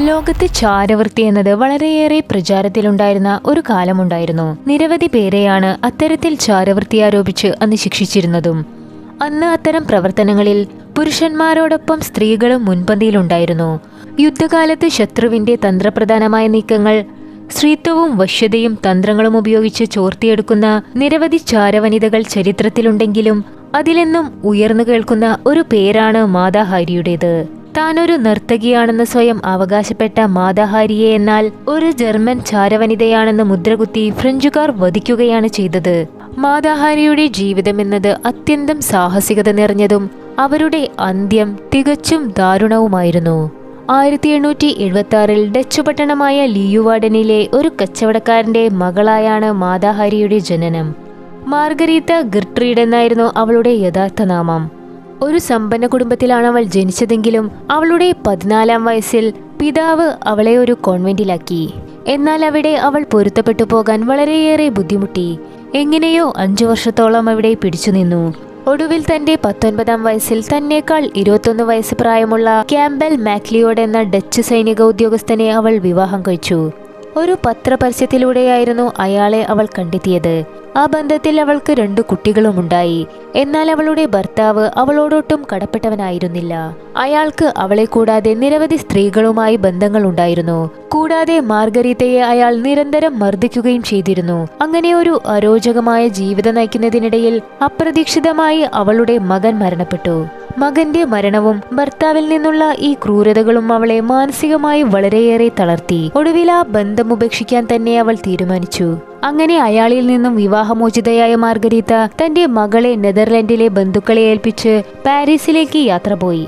ലോകത്ത് ചാരവൃത്തി എന്നത് വളരെയേറെ പ്രചാരത്തിലുണ്ടായിരുന്ന ഒരു കാലമുണ്ടായിരുന്നു. നിരവധി പേരെയാണ് അത്തരത്തിൽ ചാരവൃത്തി ആരോപിച്ച് അന്ന് ശിക്ഷിച്ചിരുന്നതും. അന്ന് അത്തരം പ്രവർത്തനങ്ങളിൽ പുരുഷന്മാരോടൊപ്പം സ്ത്രീകളും മുൻപന്തിയിലുണ്ടായിരുന്നു. യുദ്ധകാലത്ത് ശത്രുവിന്റെ തന്ത്രപ്രധാനമായ നീക്കങ്ങൾ സ്ത്രീത്വവും വശ്യതയും തന്ത്രങ്ങളും ഉപയോഗിച്ച് ചോർത്തിയെടുക്കുന്ന നിരവധി ചാരവനിതകൾ ചരിത്രത്തിലുണ്ടെങ്കിലും അതിലെന്നും ഉയർന്നു കേൾക്കുന്ന ഒരു പേരാണ് മാതാഹാരിയുടേത്. താനൊരു നർത്തകിയാണെന്ന് സ്വയം അവകാശപ്പെട്ട മാതാഹാരിയെ എന്നാൽ ഒരു ജർമ്മൻ ചാരവനിതയാണെന്ന് മുദ്രകുത്തി ഫ്രഞ്ചുകാർ വധിക്കുകയാണ് ചെയ്തത്. മാതാഹാരിയുടെ ജീവിതമെന്നത് അത്യന്തം സാഹസികത നിറഞ്ഞതും അവരുടെ അന്ത്യം തികച്ചും ദാരുണവുമായിരുന്നു. ആയിരത്തി എണ്ണൂറ്റി എഴുപത്തി ആറിൽ ഡച്ച് പട്ടണമായ ലിയുവാഡനിലെ ഒരു കച്ചവടക്കാരന്റെ മകളായാണ് മാതാഹാരിയുടെ ജനനം. മാർഗരീത്ത ഗിർട്രീഡ് എന്നായിരുന്നു അവളുടെ യഥാർത്ഥ നാമം ഒരു സമ്പന്ന കുടുംബത്തിലാണ് അവൾ ജനിച്ചതെങ്കിലും അവളുടെ പതിനാലാം വയസ്സിൽ പിതാവ് അവളെ ഒരു കോൺവെന്റിലാക്കി. എന്നാൽ അവിടെ അവൾ പൊരുത്തപ്പെട്ടു പോകാൻ വളരെയേറെ ബുദ്ധിമുട്ടി. എങ്ങനെയോ അഞ്ചു വർഷത്തോളം അവിടെ പിടിച്ചു നിന്നു. ഒടുവിൽ തന്റെ പത്തൊൻപതാം വയസ്സിൽ തന്നെക്കാൾ ഇരുപത്തൊന്ന് വയസ്സ് പ്രായമുള്ള ക്യാമ്പൽ മാക്ലിയോഡ് എന്ന ഡച്ച് സൈനിക ഉദ്യോഗസ്ഥനെ അവൾ വിവാഹം കഴിച്ചു. ഒരു പത്രപരസ്യത്തിലൂടെയായിരുന്നു അയാളെ അവൾ കണ്ടെത്തിയത്. ആ ബന്ധത്തിൽ അവൾക്ക് രണ്ടു കുട്ടികളുമുണ്ടായി. എന്നാൽ അവളുടെ ഭർത്താവ് അവളോടൊട്ടും കടപ്പെട്ടവനായിരുന്നില്ല. അയാൾക്ക് അവളെ കൂടാതെ നിരവധി സ്ത്രീകളുമായി ബന്ധങ്ങൾ ഉണ്ടായിരുന്നു. കൂടാതെ മാർഗരീത്തയെ അയാൾ നിരന്തരം മർദ്ദിക്കുകയും ചെയ്തിരുന്നു. അങ്ങനെ ഒരു അരോചകമായ ജീവിതം നയിക്കുന്നതിനിടയിൽ അപ്രതീക്ഷിതമായി അവളുടെ മകൻ മരണപ്പെട്ടു. മകന്റെ മരണവും ഭർത്താവിൽ നിന്നുള്ള ഈ ക്രൂരതകളും അവളെ മാനസികമായി വളരെയേറെ തളർത്തി. ഒടുവിൽ ആ ബന്ധം ഉപേക്ഷിക്കാൻ തന്നെ അവൾ തീരുമാനിച്ചു. അങ്ങനെ അയാളിൽ നിന്നും വിവാഹമോചിതയായ മാർഗരീത്ത തന്റെ മകളെ നെതർലൻഡിലെ ബന്ധുക്കളെ ഏൽപ്പിച്ച് പാരീസിലേക്ക് യാത്ര പോയി.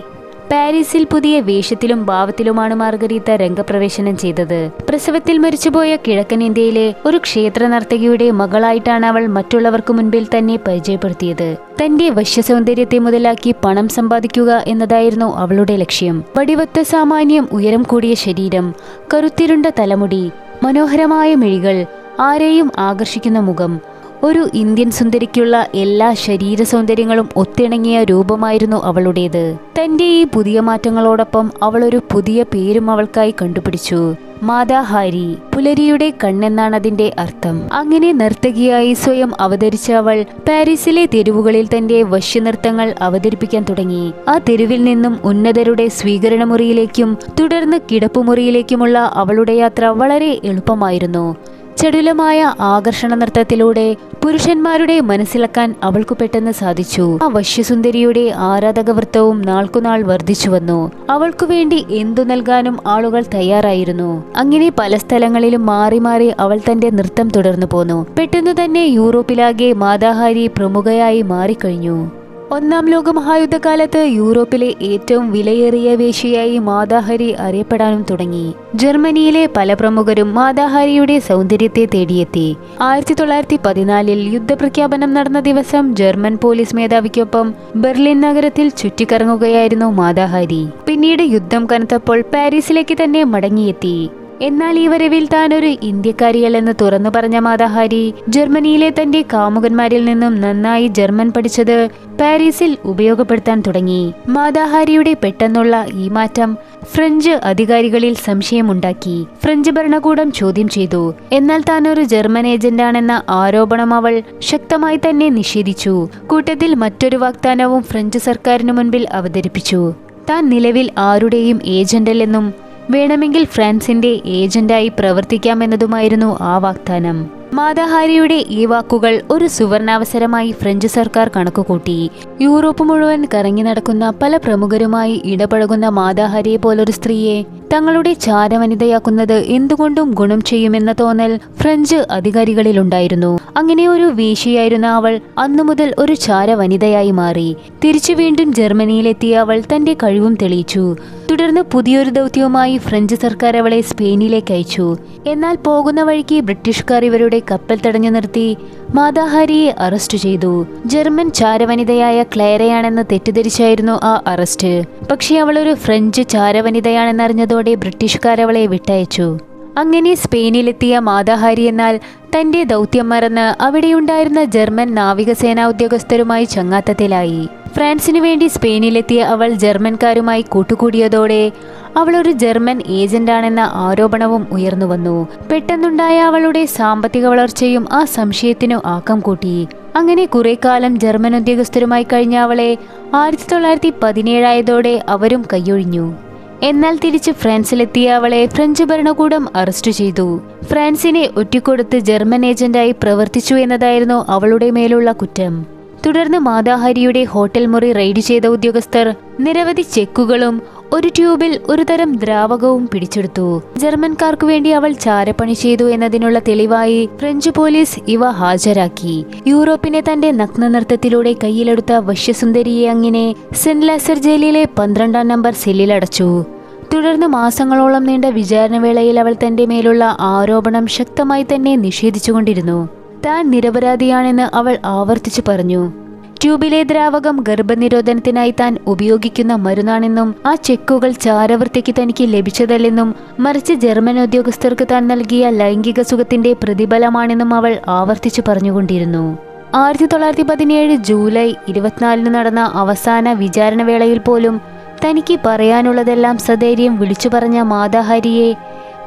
പാരീസിൽ പുതിയ വേഷത്തിലും ഭാവത്തിലുമാണ് മാർഗരീത്ത രംഗപ്രവേശനം ചെയ്തത്. പ്രസവത്തിൽ മരിച്ചുപോയ കിഴക്കൻ ഇന്ത്യയിലെ ഒരു ക്ഷേത്ര നർത്തകിയുടെ മകളായിട്ടാണ് അവൾ മറ്റുള്ളവർക്ക് മുൻപിൽ തന്നെ പരിചയപ്പെടുത്തിയത്. തന്റെ വശ്യസൗന്ദര്യത്തെ മുതലാക്കി പണം സമ്പാദിക്കുക എന്നതായിരുന്നു അവളുടെ ലക്ഷ്യം. വടിവത്ത സാമാന്യം ഉയരം കൂടിയ ശരീരം കരുത്തിരുണ്ട തലമുടി മനോഹരമായ മിഴികൾ ആരെയും ആകർഷിക്കുന്ന മുഖം ഒരു ഇന്ത്യൻ സുന്ദരിക്കുള്ള എല്ലാ ശരീര സൗന്ദര്യങ്ങളും ഒത്തിണങ്ങിയ രൂപമായിരുന്നു അവളുടേത്. തന്റെ ഈ പുതിയ മാറ്റങ്ങളോടൊപ്പം അവൾ ഒരു പുതിയ പേരും അവൾക്കായി കണ്ടുപിടിച്ചു. മാതാഹാരി പുലരിയുടെ കണ്ണെന്നാണ് അതിന്റെ അർത്ഥം. അങ്ങനെ നർത്തകിയായി സ്വയം അവതരിച്ച അവൾ പാരീസിലെ തെരുവുകളിൽ തന്റെ വശ്യനൃത്തങ്ങൾ അവതരിപ്പിക്കാൻ തുടങ്ങി. ആ തെരുവിൽ നിന്നും ഉന്നതരുടെ സ്വീകരണമുറിയിലേക്കും തുടർന്ന് കിടപ്പുമുറിയിലേക്കുമുള്ള അവളുടെ യാത്ര വളരെ എളുപ്പമായിരുന്നു. ചടുലമായ ആകർഷണ നൃത്തത്തിലൂടെ പുരുഷന്മാരുടെ മനസ്സിലാക്കാൻ അവൾക്കു പെട്ടെന്ന് സാധിച്ചു. ആ വശ്യസുന്ദരിയുടെ ആരാധക വൃത്തവും നാൾക്കുനാൾ വർദ്ധിച്ചു വന്നു. അവൾക്കു വേണ്ടി എന്തു നൽകാനും ആളുകൾ തയ്യാറായിരുന്നു. അങ്ങനെ പല സ്ഥലങ്ങളിലും മാറി മാറി അവൾ തന്റെ നൃത്തം തുടർന്നു പോന്നു. പെട്ടെന്ന് തന്നെ യൂറോപ്പിലാകെ മാതാഹാരി പ്രമുഖയായി മാറിക്കഴിഞ്ഞു. ഒന്നാം ലോക മഹായുദ്ധകാലത്ത് യൂറോപ്പിലെ ഏറ്റവും വിലയേറിയ വേശ്യയായി മാതാഹരി അറിയപ്പെടാനും തുടങ്ങി. ജർമ്മനിയിലെ പല പ്രമുഖരും മാതാഹരിയുടെ സൗന്ദര്യത്തെ തേടിയെത്തി. ആയിരത്തി തൊള്ളായിരത്തി പതിനാലിൽ യുദ്ധപ്രഖ്യാപനം നടന്ന ദിവസം ജർമ്മൻ പോലീസ് മേധാവിക്കൊപ്പം ബെർലിൻ നഗരത്തിൽ ചുറ്റിക്കറങ്ങുകയായിരുന്നു മാതാഹാരി. പിന്നീട് യുദ്ധം കനത്തപ്പോൾ പാരീസിലേക്ക് തന്നെ മടങ്ങിയെത്തി. എന്നാൽ ഈ വരവിൽ താൻ ഒരു ഇന്ത്യക്കാരിയല്ലെന്ന് തുറന്നു പറഞ്ഞ മാതാഹാരി ജർമ്മനിയിലെ തന്റെ കാമുകന്മാരിൽ നിന്നും നന്നായി ജർമ്മൻ പഠിച്ചത് പാരീസിൽ ഉപയോഗപ്പെടുത്താൻ തുടങ്ങി. മാതാഹാരിയുടെ പെട്ടെന്നുള്ള ഈ മാറ്റം ഫ്രഞ്ച് അധികാരികളിൽ സംശയമുണ്ടാക്കി. ഫ്രഞ്ച് ഭരണകൂടം ചോദ്യം ചെയ്തു. എന്നാൽ താൻ ഒരു ജർമ്മൻ ഏജന്റാണെന്ന ആരോപണം അവൾ ശക്തമായി തന്നെ നിഷേധിച്ചു. കൂട്ടത്തിൽ മറ്റൊരു വാഗ്ദാനവും ഫ്രഞ്ച് സർക്കാരിനു മുൻപിൽ അവതരിപ്പിച്ചു. താൻ നിലവിൽ ആരുടെയും ഏജന്റല്ലെന്നും വേണമെങ്കിൽ ഫ്രാൻസിന്റെ ഏജന്റായി പ്രവർത്തിക്കാമെന്നതുമായിരുന്നു ആ വാഗ്ദാനം. മാതാഹാരിയുടെ ഈ വാക്കുകൾ ഒരു സുവർണാവസരമായി ഫ്രഞ്ച് സർക്കാർ കണക്കുകൂട്ടി. യൂറോപ്പ് മുഴുവൻ കറങ്ങി നടക്കുന്ന പല പ്രമുഖരുമായി ഇടപഴകുന്ന മാതാഹാരിയെ പോലൊരു സ്ത്രീയെ തങ്ങളുടെ ചാരവനിതയാക്കുന്നത് എന്തുകൊണ്ടും ഗുണം ചെയ്യുമെന്ന തോന്നൽ ഫ്രഞ്ച് അധികാരികളിലുണ്ടായിരുന്നു. അങ്ങനെ ഒരു വീശിയായിരുന്ന അവൾ അന്നു മുതൽ ഒരു ചാരവനിതയായി മാറി. തിരിച്ചു വീണ്ടും ജർമ്മനിയിലെത്തിയ അവൾ തന്റെ കഴിവും തെളിയിച്ചു. തുടർന്ന് പുതിയൊരു ദൗത്യവുമായി ഫ്രഞ്ച് സർക്കാർ അവളെ സ്പെയിനിലേക്ക് അയച്ചു. എന്നാൽ പോകുന്ന വഴിക്ക് ബ്രിട്ടീഷുകാർ ഇവരുടെ കപ്പൽ തടഞ്ഞു നിർത്തി. മാതാഹാരിയെ അറസ്റ്റ് ചെയ്തു. ജർമ്മൻ ചാരവനിതയായ ക്ലേരയാണെന്ന് തെറ്റിദ്ധരിച്ചായിരുന്നു ആ അറസ്റ്റ്. പക്ഷേ അവളൊരു ഫ്രഞ്ച് ചാരവനിതയാണെന്നറിഞ്ഞതോടെ ബ്രിട്ടീഷുകാർ അവളെ വിട്ടയച്ചു. അങ്ങനെ സ്പെയിനിലെത്തിയ മാതാഹാരി എന്നാൽ തന്റെ ദൗത്യം മറന്ന് അവിടെയുണ്ടായിരുന്ന ജർമ്മൻ നാവികസേനാ ഉദ്യോഗസ്ഥരുമായി ചങ്ങാത്തത്തിലായി. ഫ്രാൻസിനു വേണ്ടി സ്പെയിനിലെത്തിയ അവൾ ജർമ്മൻകാരുമായി കൂട്ടുകൂടിയതോടെ അവൾ ഒരു ജർമ്മൻ ഏജന്റാണെന്ന ആരോപണവും ഉയർന്നു വന്നു. പെട്ടെന്നുണ്ടായ അവളുടെ സാമ്പത്തിക വളർച്ചയും ആ സംശയത്തിനു ആക്കം കൂട്ടി. അങ്ങനെ കുറെ കാലം ജർമ്മൻ ഉദ്യോഗസ്ഥരുമായി കഴിഞ്ഞ അവളെ ആയിരത്തി തൊള്ളായിരത്തി പതിനേഴായതോടെ അവരും കൈയൊഴിഞ്ഞു. എന്നാൽ തിരിച്ച് ഫ്രാൻസിലെത്തിയ അവളെ ഫ്രഞ്ച് ഭരണകൂടം അറസ്റ്റ് ചെയ്തു. ഫ്രാൻസിനെ ഒറ്റിക്കൊടുത്ത് ജർമ്മൻ ഏജന്റായി പ്രവർത്തിച്ചു എന്നതായിരുന്നു അവളുടെ മേലുള്ള കുറ്റം. തുടർന്ന് മാതാഹരിയുടെ ഹോട്ടൽ മുറി റെയ്ഡ് ചെയ്ത ഉദ്യോഗസ്ഥർ നിരവധി ചെക്കുകളും ഒരു ട്യൂബിൽ ഒരു തരം ദ്രാവകവും പിടിച്ചെടുത്തു. ജർമ്മൻകാർക്ക് വേണ്ടി അവൾ ചാരപ്പണി ചെയ്തു എന്നതിനുള്ള തെളിവായി ഫ്രഞ്ച് പോലീസ് ഇവ ഹാജരാക്കി. യൂറോപ്പിനെ തന്റെ നഗ്ന നൃത്തത്തിലൂടെ കയ്യിലെടുത്ത വശ്യസുന്ദരിയെ അങ്ങനെ സെന്റ് ലാസർ ജയിലിലെ പന്ത്രണ്ടാം നമ്പർ സെല്ലിലടച്ചു തുടർന്ന് മാസങ്ങളോളം നീണ്ട വിചാരണവേളയിൽ അവൾ തന്റെ മേലുള്ള ആരോപണം ശക്തമായി തന്നെ നിഷേധിച്ചുകൊണ്ടിരുന്നു. താൻ നിരപരാധിയാണെന്ന് അവൾ ആവർത്തിച്ചു പറഞ്ഞു. ട്യൂബിലെ ദ്രാവകം ഗർഭനിരോധനത്തിനായി താൻ ഉപയോഗിക്കുന്ന മരുന്നാണെന്നും ആ ചെക്കുകൾ ചാരവൃത്തിക്ക് തനിക്ക് ലഭിച്ചതല്ലെന്നും മറിച്ച് ജർമ്മൻ ഉദ്യോഗസ്ഥർക്ക് താൻ നൽകിയ ലൈംഗിക സുഖത്തിന്റെ പ്രതിഫലമാണെന്നും അവൾ ആവർത്തിച്ചു പറഞ്ഞുകൊണ്ടിരുന്നു. ആയിരത്തി തൊള്ളായിരത്തി പതിനേഴ് ജൂലൈ ഇരുപത്തിനാലിന് നടന്ന അവസാന വിചാരണവേളയിൽ പോലും തനിക്ക് പറയാനുള്ളതെല്ലാം സധൈര്യം വിളിച്ചു പറഞ്ഞ മാതാഹരിയെ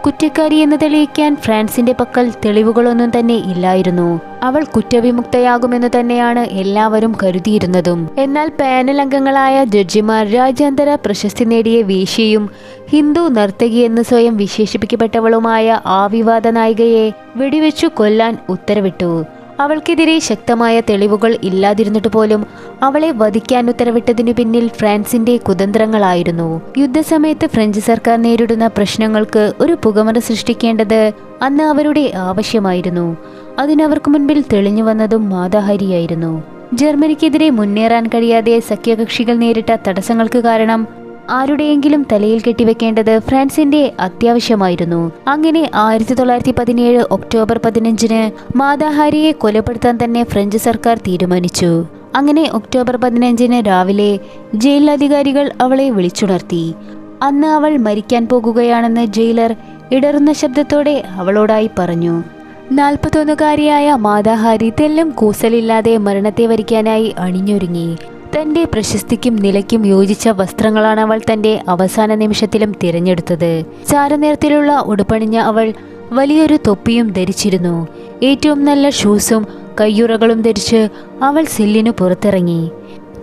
കുറ്റക്കാരി എന്ന് തെളിയിക്കാൻ ഫ്രാൻസിന്റെ പക്കൽ തെളിവുകളൊന്നും തന്നെ ഇല്ലായിരുന്നു. അവൾ കുറ്റവിമുക്തയാകുമെന്ന് തന്നെയാണ് എല്ലാവരും കരുതിയിരുന്നതും. എന്നാൽ പാനൽ അംഗങ്ങളായ ജഡ്ജിമാർ രാജ്യാന്തര പ്രശസ്തി നേടിയ വീശിയും ഹിന്ദു നർത്തകി എന്ന് സ്വയം വിശേഷിപ്പിക്കപ്പെട്ടവളുമായ ആ വിവാദ നായികയെ വെടിവെച്ചു കൊല്ലാൻ ഉത്തരവിട്ടു. അവൾക്കെതിരെ ശക്തമായ തെളിവുകൾ ഇല്ലാതിരുന്നിട്ട് പോലും അവളെ വധിക്കാൻ ഉത്തരവിട്ടതിനു പിന്നിൽ ഫ്രാൻസിന്റെ കുതന്ത്രങ്ങളായിരുന്നു. യുദ്ധസമയത്ത് ഫ്രഞ്ച് സർക്കാർ നേരിടുന്ന പ്രശ്നങ്ങൾക്ക് ഒരു പുകമറ സൃഷ്ടിക്കേണ്ടത് അന്ന് അവരുടെ ആവശ്യമായിരുന്നു. അതിനവർക്ക് മുൻപിൽ തെളിഞ്ഞു വന്നതും മാതാഹരിയായിരുന്നു. ജർമ്മനിക്കെതിരെ മുന്നേറാൻ കഴിയാതെ സഖ്യകക്ഷികൾ നേരിട്ട തടസ്സങ്ങൾക്ക് കാരണം ആരുടെയെങ്കിലും തലയിൽ കെട്ടിവെക്കേണ്ടത് ഫ്രാൻസിന്റെ അത്യാവശ്യമായിരുന്നു. അങ്ങനെ ആയിരത്തി തൊള്ളായിരത്തി പതിനേഴ് ഒക്ടോബർ പതിനഞ്ചിന് മാതാഹാരിയെ കൊലപ്പെടുത്താൻ തന്നെ ഫ്രഞ്ച് സർക്കാർ തീരുമാനിച്ചു. അങ്ങനെ ഒക്ടോബർ പതിനഞ്ചിന് രാവിലെ ജയിൽ അധികാരികൾ അവളെ വിളിച്ചുണർത്തി. അന്ന് അവൾ മരിക്കാൻ പോകുകയാണെന്ന് ജയിലർ ഇടറുന്ന ശബ്ദത്തോടെ അവളോടായി പറഞ്ഞു. നാൽപ്പത്തൊന്നുകാരിയായ മാതാഹാരി തെല്ലും കൂസലില്ലാതെ മരണത്തെ വരിക്കാനായി അണിഞ്ഞൊരുങ്ങി. തന്റെ പ്രശസ്തിക്കും നിലയ്ക്കും യോജിച്ച വസ്ത്രങ്ങളാണ് അവൾ തന്റെ അവസാന നിമിഷത്തിലും തിരഞ്ഞെടുത്തത്. ചാരനിറത്തിലുള്ള ഉടുപ്പണിഞ്ഞ അവൾ വലിയൊരു തൊപ്പിയും ധരിച്ചിരുന്നു. ഏറ്റവും നല്ല ഷൂസും കയ്യുറകളും ധരിച്ച് അവൾ സെല്ലിനു പുറത്തിറങ്ങി.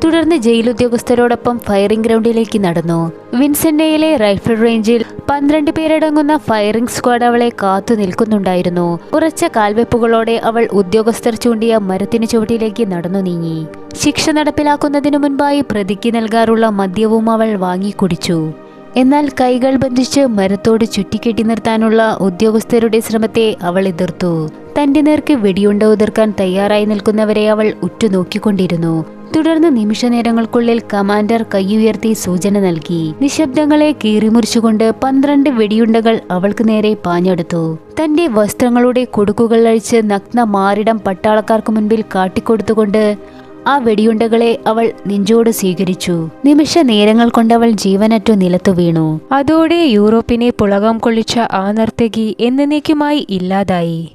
തുടർന്ന് ജയിൽ ഉദ്യോഗസ്ഥരോടൊപ്പം ഫയറിംഗ് ഗ്രൗണ്ടിലേക്ക് നടന്നു. വിൻസെന്നയിലെ റൈഫിൾ റേഞ്ചിൽ പന്ത്രണ്ട് പേരടങ്ങുന്ന ഫയറിംഗ് സ്ക്വാഡ് അവളെ കാത്തു നിൽക്കുന്നുണ്ടായിരുന്നു. ഉറച്ച കാൽവെപ്പുകളോടെ അവൾ ഉദ്യോഗസ്ഥർ ചൂണ്ടിയ മരത്തിന് ചുവട്ടിലേക്ക് നടന്നു നീങ്ങി. ശിക്ഷ നടപ്പിലാക്കുന്നതിനു മുൻപായി പ്രതിക്ക് നൽകാറുള്ള മദ്യവും അവൾ വാങ്ങിക്കുടിച്ചു. എന്നാൽ കൈകൾ ബന്ധിച്ച് മരത്തോട് ചുറ്റിക്കെട്ടി നിർത്താനുള്ള ഉദ്യോഗസ്ഥരുടെ ശ്രമത്തെ അവൾ എതിർത്തു. തന്റെ നേർക്ക് വെടിയുണ്ട ഉതിർക്കാൻ തയ്യാറായി നിൽക്കുന്നവരെ അവൾ ഉറ്റുനോക്കിക്കൊണ്ടിരുന്നു. തുടർന്ന് നിമിഷ നേരങ്ങൾക്കുള്ളിൽ കമാൻഡർ കൈയുയർത്തി സൂചന നൽകി. നിശബ്ദങ്ങളെ കീറിമുറിച്ചുകൊണ്ട് പന്ത്രണ്ട് വെടിയുണ്ടകൾ അവൾക്ക് നേരെ പാഞ്ഞെടുത്തു. തന്റെ വസ്ത്രങ്ങളുടെ കൊടുക്കുകൾ അഴിച്ച് നഗ്ന മാറിടം പട്ടാളക്കാർക്ക് മുൻപിൽ കാട്ടിക്കൊടുത്തുകൊണ്ട് ആ വെടിയുണ്ടകളെ അവൾ നെഞ്ചോട് സ്വീകരിച്ചു. നിമിഷ നേരങ്ങൾ കൊണ്ടവൾ ജീവനറ്റു നിലത്തു വീണു. അതോടെ യൂറോപ്പിനെ പുളകം കൊള്ളിച്ച ആ നർത്തകി എന്നേക്കുമായി ഇല്ലാതായി.